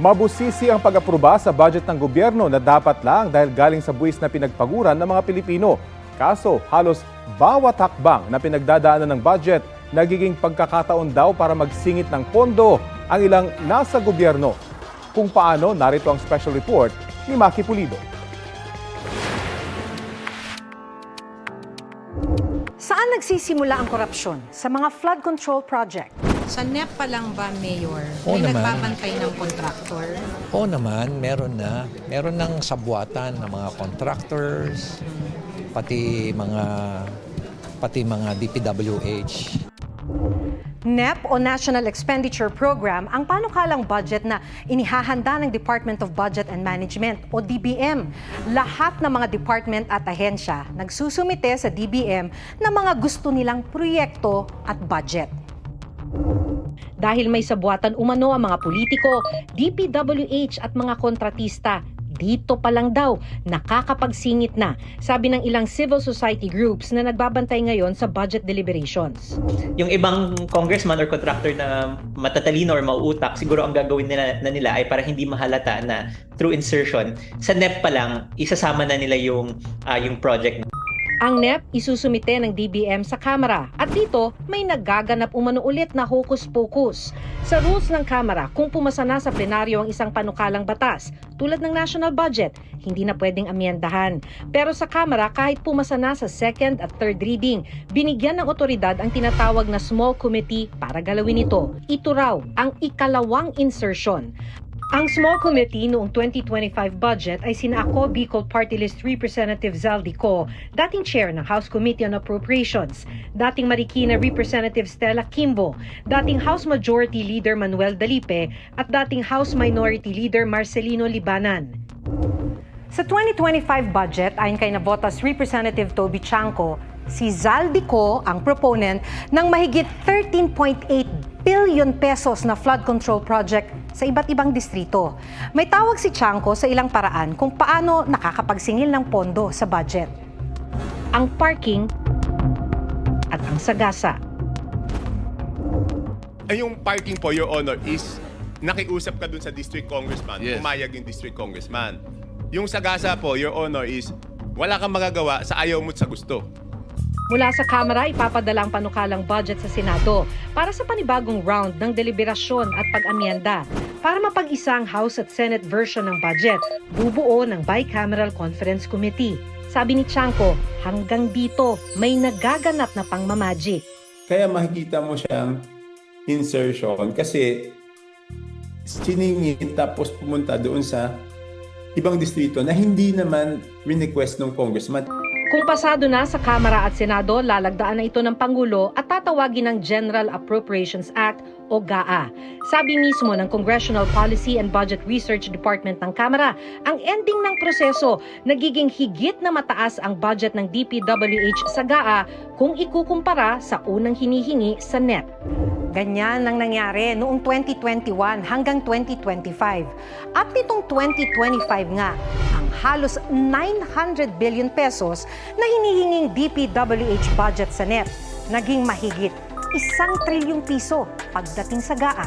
Mabusisi ang pag-aproba sa budget ng gobyerno na dapat lang dahil galing sa buwis na pinagpaguran ng mga Pilipino. Kaso, halos bawat hakbang na pinagdadaanan ng budget, nagiging pagkakataon daw para magsingit ng pondo ang ilang nasa gobyerno. Kung paano, narito ang special report ni Maki Pulido. Saan nagsisimula ang korupsyon? Sa mga flood control project. Sa NEP pa lang ba, Mayor? Oo may naman. nagbabantay ng kontraktor? Oo naman, meron na. Meron ng sabuatan ng mga contractors, pati mga pati mga DPWH. NEP o National Expenditure Program ang panukalang budget na inihahanda ng Department of Budget and Management o DBM. Lahat ng mga department at ahensya nagsusumite sa DBM ng mga gusto nilang proyekto at budget. Dahil may sabuatan umano ang mga politiko, DPWH at mga kontratista, dito pa lang daw nakakapagsingit na, sabi ng ilang civil society groups na nagbabantay ngayon sa budget deliberations. yung ibang congressman or contractor na matatalino or mauutak, siguro ang gagawin nila, na nila ay para hindi mahalata na through insertion, sa NEP pa lang, isasama na nila yung, ah, yung project. Ang NEP isusumite ng DBM sa Kamara at dito may nagaganap umano ulit na hokus-pokus. Sa rules ng Kamara, kung pumasa na sa plenaryo ang isang panukalang batas, tulad ng national budget, hindi na pwedeng amyendahan. Pero sa Kamara, kahit pumasa na sa second at third reading, binigyan ng otoridad ang tinatawag na small committee para galawin ito. Ito raw ang ikalawang insertion. Ang small committee noong 2025 budget ay sina ako Bicol Party List Representative Zaldi Co, dating chair ng House Committee on Appropriations, dating Marikina Representative Stella Kimbo, dating House Majority Leader Manuel Dalipe, at dating House Minority Leader Marcelino Libanan. Sa 2025 budget, ayon kay Navotas Representative Toby Chanco, si Zaldico ang proponent ng mahigit 13.8 billion pesos na flood control project sa iba't ibang distrito. May tawag si Chanco sa ilang paraan kung paano nakakapagsingil ng pondo sa budget. Ang parking at ang sagasa. Ay, yung parking po, Your Honor, is nakiusap ka dun sa district congressman, Yes. pumayag yung district congressman. Yung sagasa po, Your Honor, is wala kang magagawa sa ayaw mo't sa gusto. Mula sa Kamara, ipapadala ang panukalang budget sa Senado para sa panibagong round ng deliberasyon at pag-amyenda. Para mapag-isa ang House at Senate version ng budget, bubuo ng Bicameral Conference Committee. Sabi ni Chanco, hanggang dito may nagaganap na pangmamagic. Kaya makikita mo siyang insertion kasi siningit tapos pumunta doon sa ibang distrito na hindi naman request ng congressman. Kung pasado na sa Kamara at Senado, lalagdaan na ito ng Pangulo at tatawagin ng General Appropriations Act o GAA. Sabi mismo ng Congressional Policy and Budget Research Department ng Kamara, ang ending ng proseso nagiging higit na mataas ang budget ng DPWH sa GAA kung ikukumpara sa unang hinihingi sa NEP. Ganyan ang nangyari noong 2021 hanggang 2025. At nitong 2025 nga, ang halos 900 billion pesos na hinihinging DPWH budget sa NEP naging mahigit isang trilyong piso pagdating sa GAA.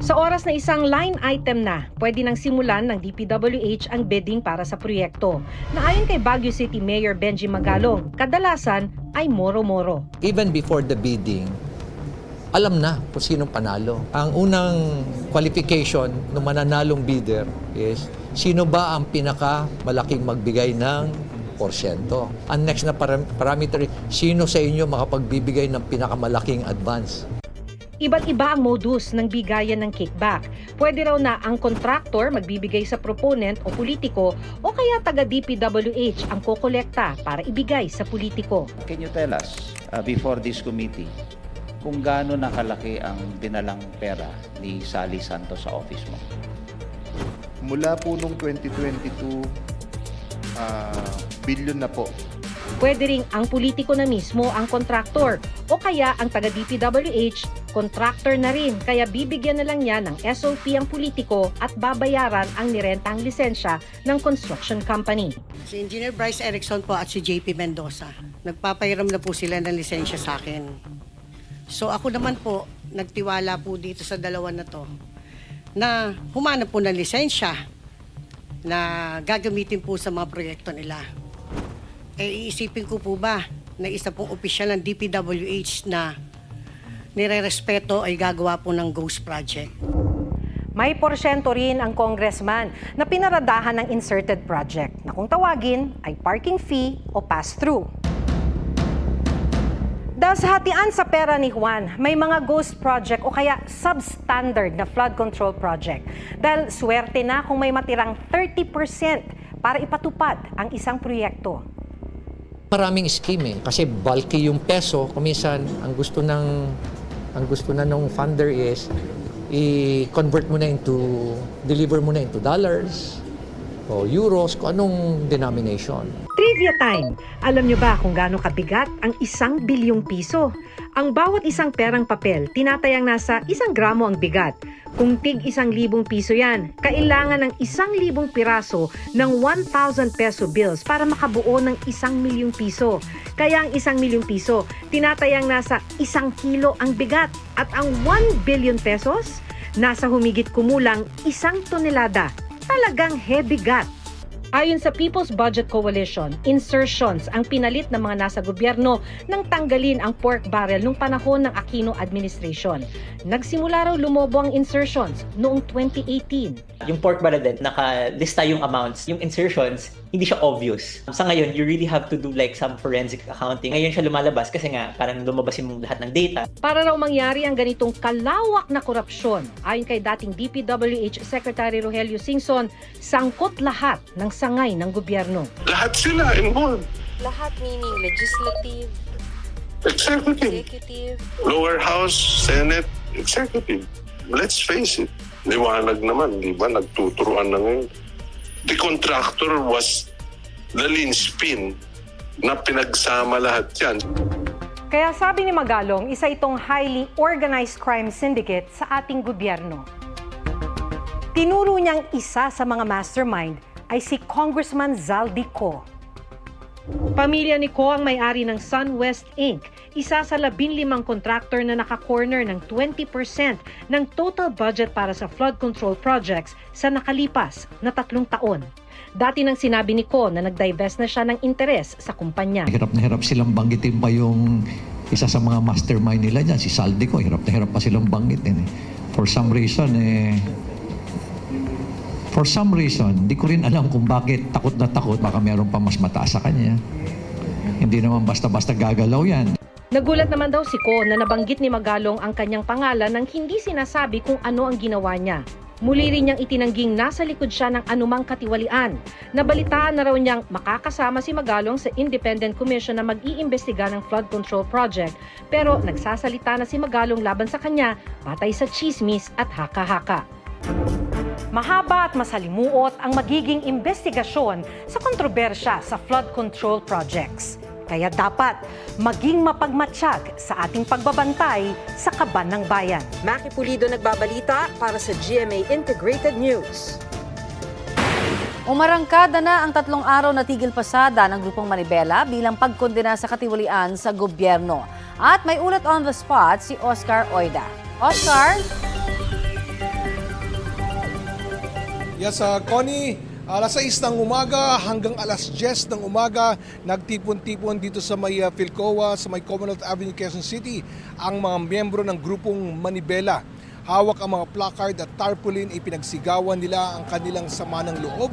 Sa oras na isang line item na, pwede nang simulan ng DPWH ang bidding para sa proyekto. Na ayon kay Baguio City Mayor Benji Magalong, kadalasan ay moro-moro. Even before the bidding, alam na kung sinong panalo. Ang unang qualification ng mananalong bidder is sino ba ang pinaka malaking magbigay ng porsyento. Ang next na param- parameter, sino sa inyo makapagbibigay ng pinakamalaking advance. Iba't iba ang modus ng bigayan ng kickback. Pwede raw na ang contractor magbibigay sa proponent o politiko o kaya taga DPWH ang kokolekta para ibigay sa politiko. Can you tell us uh, before this committee kung gaano nakalaki ang dinalang pera ni Sally Santos sa office mo? Mula po nung 2022, ah, billion na po. Pwede ring ang politiko na mismo ang contractor o kaya ang taga DPWH contractor na rin kaya bibigyan na lang niya ng SOP ang politiko at babayaran ang nirentang lisensya ng construction company. Si Engineer Bryce Erickson po at si JP Mendoza. Nagpapahiram na po sila ng lisensya sa akin. So ako naman po, nagtiwala po dito sa dalawa na to. na humanap po ng lisensya na gagamitin po sa mga proyekto nila. Eh, iisipin ko po ba na isa pong opisyal ng DPWH na nire-respeto ay gagawa po ng Ghost Project. May porsyento rin ang congressman na pinaradahan ng inserted project na kung tawagin ay parking fee o pass-through. Dahil sa hatian sa pera ni Juan, may mga ghost project o kaya substandard na flood control project. Dahil swerte na kung may matirang 30% para ipatupad ang isang proyekto. Maraming scheme eh. Kasi bulky yung peso. Kuminsan, ang gusto ng ang gusto na nung funder is i-convert mo na into, deliver mo na into dollars o euros, kung anong denomination. Trivia time! Alam nyo ba kung gaano kabigat ang isang bilyong piso? Ang bawat isang perang papel, tinatayang nasa isang gramo ang bigat. Kung tig isang libong piso yan, kailangan ng isang libong piraso ng 1,000 peso bills para makabuo ng isang milyong piso. Kaya ang isang milyong piso, tinatayang nasa isang kilo ang bigat. At ang 1 billion pesos, nasa humigit kumulang isang tonelada. Talagang heavy gat. Ayon sa People's Budget Coalition, insertions ang pinalit ng mga nasa gobyerno nang tanggalin ang pork barrel nung panahon ng Aquino administration. Nagsimula raw lumobo ang insertions noong 2018. Yung pork barrel din, nakalista yung amounts. Yung insertions, hindi siya obvious. Sa ngayon, you really have to do like some forensic accounting. Ngayon siya lumalabas kasi nga parang lumabas yung lahat ng data. Para raw mangyari ang ganitong kalawak na korupsyon, ayon kay dating DPWH Secretary Rogelio Singson, sangkot lahat ng sangay ng gobyerno. Lahat sila involved. Lahat meaning legislative, Executive, executive, lower house, senate, executive. Let's face it. Liwanag naman, di ba? Nagtuturuan na ngayon. The contractor was the linchpin na pinagsama lahat yan. Kaya sabi ni Magalong, isa itong highly organized crime syndicate sa ating gobyerno. Tinuro niyang isa sa mga mastermind ay si Congressman Zaldi Co. Pamilya ni Co ang may-ari ng SunWest Inc., isa sa labinlimang contractor na naka-corner ng 20% ng total budget para sa flood control projects sa nakalipas na tatlong taon. Dati nang sinabi ni Co na nag-divest na siya ng interes sa kumpanya. Hirap na hirap silang banggitin pa yung isa sa mga mastermind nila dyan, si Saldico. Hirap na hirap pa silang banggitin. Eh. For some reason, eh, for some reason, di ko rin alam kung bakit takot na takot. Baka meron pa mas mataas sa kanya. Hindi naman basta-basta gagalaw yan. Nagulat naman daw si Ko na nabanggit ni Magalong ang kanyang pangalan nang hindi sinasabi kung ano ang ginawa niya. Muli rin niyang itinangging nasa likod siya ng anumang katiwalian. Nabalitaan na raw niyang makakasama si Magalong sa Independent Commission na mag-iimbestiga ng flood control project pero nagsasalita na si Magalong laban sa kanya batay sa chismis at haka-haka. Mahaba at masalimuot ang magiging investigasyon sa kontrobersya sa flood control projects. Kaya dapat maging mapagmatsyag sa ating pagbabantay sa kaban ng bayan. Maki Pulido nagbabalita para sa GMA Integrated News. Umarangkada na ang tatlong araw na tigil pasada ng grupong Manibela bilang pagkondena sa katiwalian sa gobyerno. At may ulat on the spot si Oscar Oida. Oscar? Yes, uh, Connie, alas 6 ng umaga hanggang alas 10 ng umaga, nagtipon-tipon dito sa may uh, Philcoa, sa may Commonwealth Avenue, Quezon City, ang mga miyembro ng grupong Manibela. Hawak ang mga placard at tarpaulin, ipinagsigawan nila ang kanilang sama ng loob.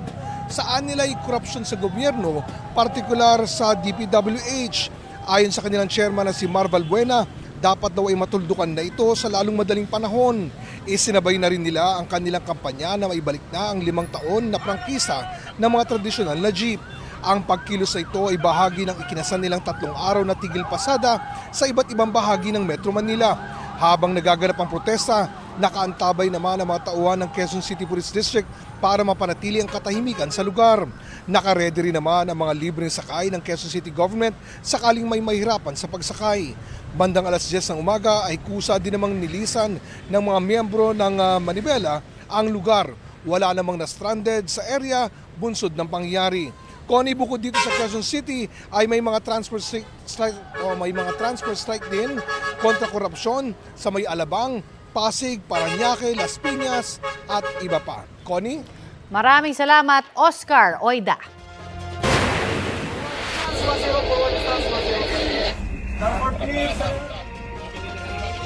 Saan nila yung korupsyon sa gobyerno, partikular sa DPWH. Ayon sa kanilang chairman na si Marval Buena, dapat daw ay matuldukan na ito sa lalong madaling panahon. Isinabay na rin nila ang kanilang kampanya na maibalik na ang limang taon na prangkisa ng mga tradisyonal na jeep. Ang pagkilos na ito ay bahagi ng ikinasan nilang tatlong araw na tigil pasada sa iba't ibang bahagi ng Metro Manila. Habang nagaganap ang protesta, nakaantabay naman ang mga tauhan ng Quezon City Police District para mapanatili ang katahimikan sa lugar. Nakaredy rin naman ang mga libreng sakay ng Quezon City Government sakaling may mahirapan sa pagsakay. Bandang alas 10 ng umaga ay kusa din namang nilisan ng mga miyembro ng uh, Manibela ang lugar. Wala namang na-stranded sa area bunsod ng pangyayari. Connie, bukod dito sa Quezon City ay may mga transfer strike, strike o may mga transfer strike din kontra korupsyon sa may Alabang, Pasig, Paranaque, Las Piñas at iba pa. Connie? Maraming salamat, Oscar Oida.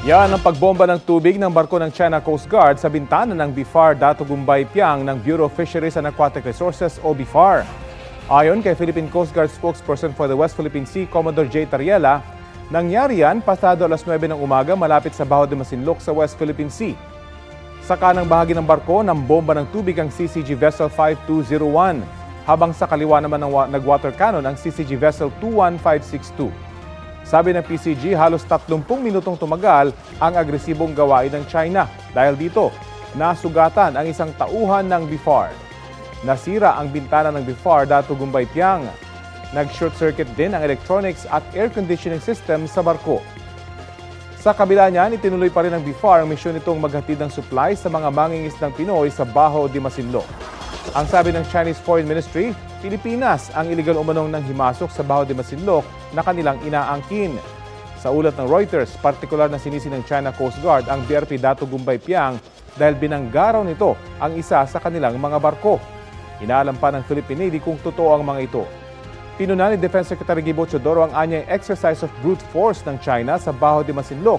Yan ang pagbomba ng tubig ng barko ng China Coast Guard sa bintana ng BIFAR Dato Gumbay Piang ng Bureau of Fisheries and Aquatic Resources o BIFAR. Ayon kay Philippine Coast Guard spokesperson for the West Philippine Sea, Commodore J. Tariela, nangyari yan pasado alas 9 ng umaga malapit sa Baho de Masinloc sa West Philippine Sea. Sa kanang bahagi ng barko, ng bomba ng tubig ang CCG Vessel 5201, habang sa kaliwa naman ng wa- nag-water cannon ang CCG Vessel 21562. Sabi ng PCG, halos 30 minutong tumagal ang agresibong gawain ng China. Dahil dito, nasugatan ang isang tauhan ng BIFAR. Nasira ang bintana ng BIFAR dato Gumbay Piang. Nag-short circuit din ang electronics at air conditioning system sa barko. Sa kabila niyan, itinuloy pa rin ng BIFAR ang misyon nitong maghatid ng supply sa mga mangingisdang Pinoy sa Baho de Masinloc. Ang sabi ng Chinese Foreign Ministry, Pilipinas ang iligal umanong ng himasok sa Baho de Masinloc na kanilang inaangkin. Sa ulat ng Reuters, partikular na sinisi ng China Coast Guard ang BRP Dato Gumbay Piang dahil binanggaraw nito ang isa sa kanilang mga barko. Inaalam pa ng Philippine Navy kung totoo ang mga ito. Pinuna ni Defense Secretary Gibo Chodoro ang anyay exercise of brute force ng China sa Baho de Masinloc.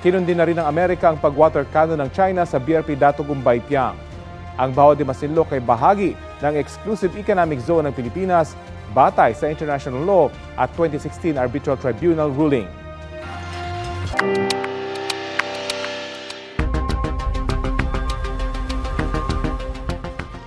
Kinundi na rin ng Amerika ang pag-water cannon ng China sa BRP Dato Gumbay Piang. Ang Baho de Masinloc ay bahagi ng Exclusive Economic Zone ng Pilipinas batay sa international law at 2016 Arbitral Tribunal ruling.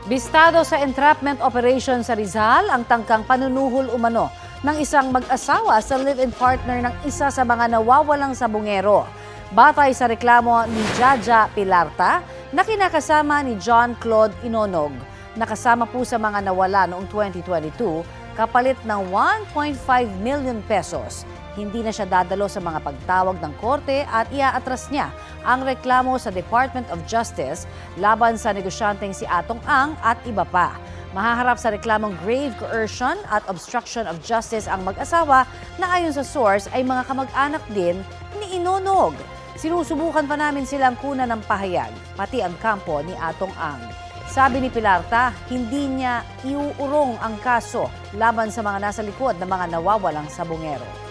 Bistado sa entrapment operation sa Rizal ang tangkang panunuhol umano ng isang mag-asawa sa live-in partner ng isa sa mga nawawalang sabungero. Batay sa reklamo ni Jaja Pilarta na kinakasama ni John Claude Inonog. Nakasama po sa mga nawala noong 2022 kapalit ng 1.5 million pesos. Hindi na siya dadalo sa mga pagtawag ng korte at iaatras niya ang reklamo sa Department of Justice laban sa negosyanteng si Atong Ang at iba pa. Mahaharap sa reklamong grave coercion at obstruction of justice ang mag-asawa na ayon sa source ay mga kamag-anak din ni Inonog. Sinusubukan pa namin silang kuna ng pahayag, pati ang kampo ni Atong Ang. Sabi ni Pilarta, hindi niya iuurong ang kaso laban sa mga nasa likod ng mga nawawalang sabungero.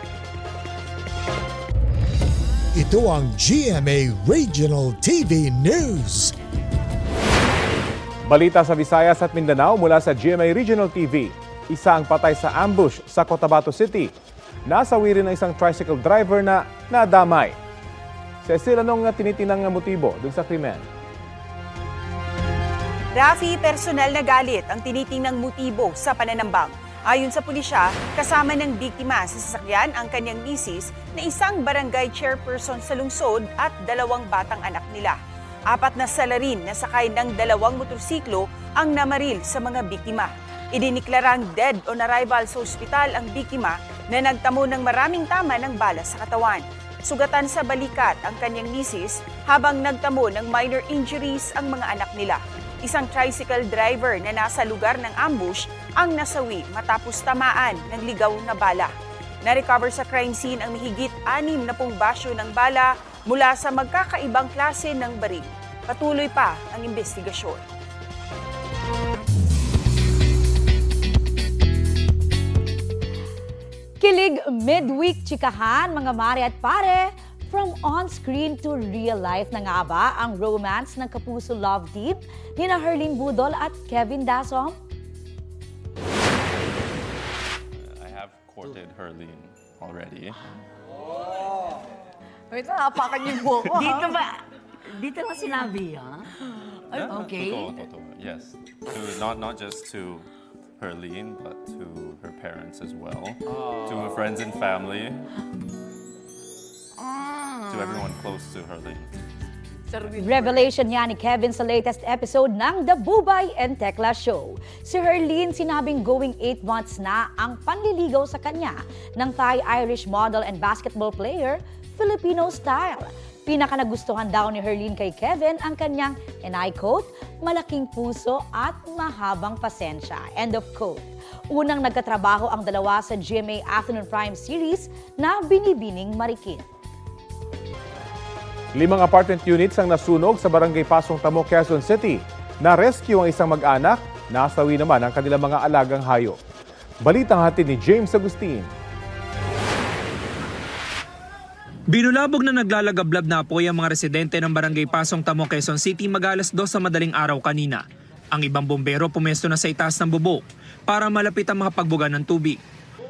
Ito ang GMA Regional TV News. Balita sa Visayas at Mindanao mula sa GMA Regional TV. Isa ang patay sa ambush sa Cotabato City. Nasawi rin ng isang tricycle driver na nadamay. Cecil, anong tinitinang nga motibo dun sa krimen? Rafi, personal na galit ang tinitingnang motibo sa pananambang. Ayon sa pulisya, kasama ng biktima sa sasakyan ang kanyang misis na isang barangay chairperson sa lungsod at dalawang batang anak nila. Apat na salarin na sakay ng dalawang motorsiklo ang namaril sa mga biktima. Idiniklarang dead on arrival sa ospital ang biktima na nagtamo ng maraming tama ng bala sa katawan. Sugatan sa balikat ang kanyang misis habang nagtamo ng minor injuries ang mga anak nila. Isang tricycle driver na nasa lugar ng ambush ang nasawi matapos tamaan ng ligaw na bala. Na-recover sa crime scene ang mahigit anim na pong basyo ng bala mula sa magkakaibang klase ng baril. Patuloy pa ang investigasyon. Kilig midweek chikahan mga mare at pare. From on-screen to real life na nga ba ang romance ng kapuso love team ni na Herlene Budol at Kevin Dasom? I have courted Herlene already. Wait lang, hapakan niyo po ako. Dito ba? Dito lang sinabi, ha? Yeah, okay. Totoo, totoo. Yes. To, not, not just to Herlene, but to her parents as well. To her friends and family. To everyone close to Herlene. Revelation niya ni Kevin sa latest episode ng The Bubay and Tekla Show. Si Herlene sinabing going 8 months na ang panliligaw sa kanya ng Thai-Irish model and basketball player, Filipino style. Pinaka nagustuhan daw ni Herlene kay Kevin ang kanyang, and I quote, malaking puso at mahabang pasensya. End of quote. Unang nagkatrabaho ang dalawa sa GMA Afternoon Prime series na Binibining Marikit. Limang apartment units ang nasunog sa barangay Pasong Tamo, Quezon City. Na-rescue ang isang mag-anak, nasawi naman ang kanilang mga alagang hayop. Balitang hatid ni James Agustin. Binulabog na naglalagablab na apoy ang mga residente ng barangay Pasong Tamo, Quezon City mag-alas 2 sa madaling araw kanina. Ang ibang bombero pumesto na sa itaas ng bubok para malapit ang mga pagbuga ng tubig.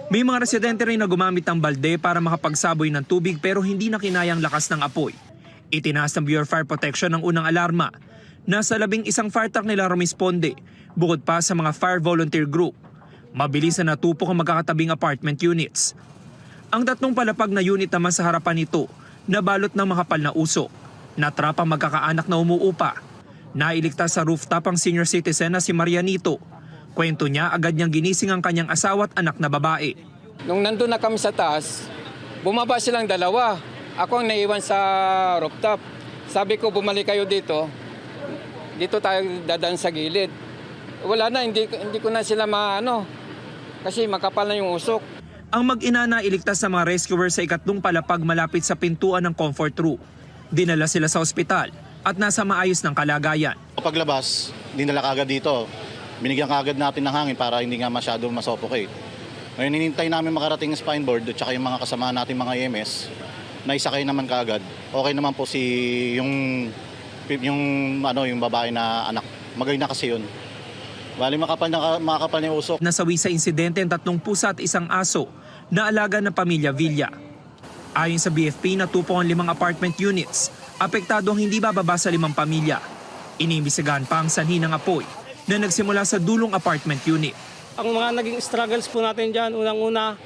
May mga residente rin na gumamit ng balde para makapagsaboy ng tubig pero hindi na kinayang lakas ng apoy. Itinaas ng Bureau of Fire Protection ang unang alarma. Nasa labing isang fire truck nila rumisponde, bukod pa sa mga fire volunteer group. Mabilis na natupok ang magkakatabing apartment units. Ang tatlong palapag na unit naman sa harapan nito, nabalot ng makapal na usok. Natrap ang magkakaanak na umuupa. Nailigtas sa rooftop ang senior citizen na si Marianito. Kwento niya agad niyang ginising ang kanyang asawa at anak na babae. Nung nandun na kami sa taas, bumaba silang dalawa. Ako ang naiwan sa rooftop. Sabi ko, bumalik kayo dito. Dito tayo dadaan sa gilid. Wala na, hindi, hindi ko na sila maano. Kasi makapal na yung usok. Ang mag-ina na iligtas sa mga rescuers sa ikatlong palapag malapit sa pintuan ng comfort room. Dinala sila sa ospital at nasa maayos ng kalagayan. Paglabas, dinala kagad dito. Binigyan kagad natin ng hangin para hindi nga masyado masuffocate. Ngayon, hinintay namin makarating ang spine board at saka yung mga kasama natin mga EMS. Naisakay naman kagad. Okay naman po si yung yung ano yung babae na anak. Magay na kasi yun. Bali makapal na makapal na yung usok. Nasawi sa insidente ang tatlong pusa at isang aso na alaga ng pamilya Villa. Ayon sa BFP, natupong ang limang apartment units. Apektado ang hindi bababa sa limang pamilya. Inimbisigahan pa ang sanhi ng apoy na nagsimula sa dulong apartment unit. Ang mga naging struggles po natin dyan, unang-una,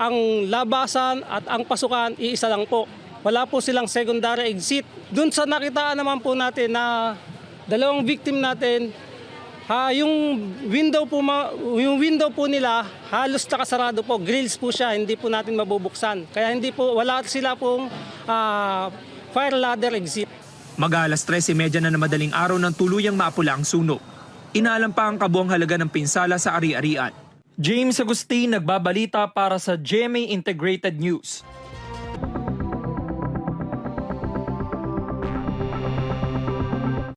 ang labasan at ang pasukan, iisa lang po. Wala po silang secondary exit. Doon sa nakitaan naman po natin na dalawang victim natin, ha, yung window po yung window po nila halos nakasarado po, grills po siya, hindi po natin mabubuksan. Kaya hindi po wala sila pong ah, fire ladder exit. Mag-alas 13.30 na na madaling araw nang tuluyang maapula ang sunog. Inaalam pa ang kabuang halaga ng pinsala sa ari-arian. James Agustin nagbabalita para sa GMA Integrated News.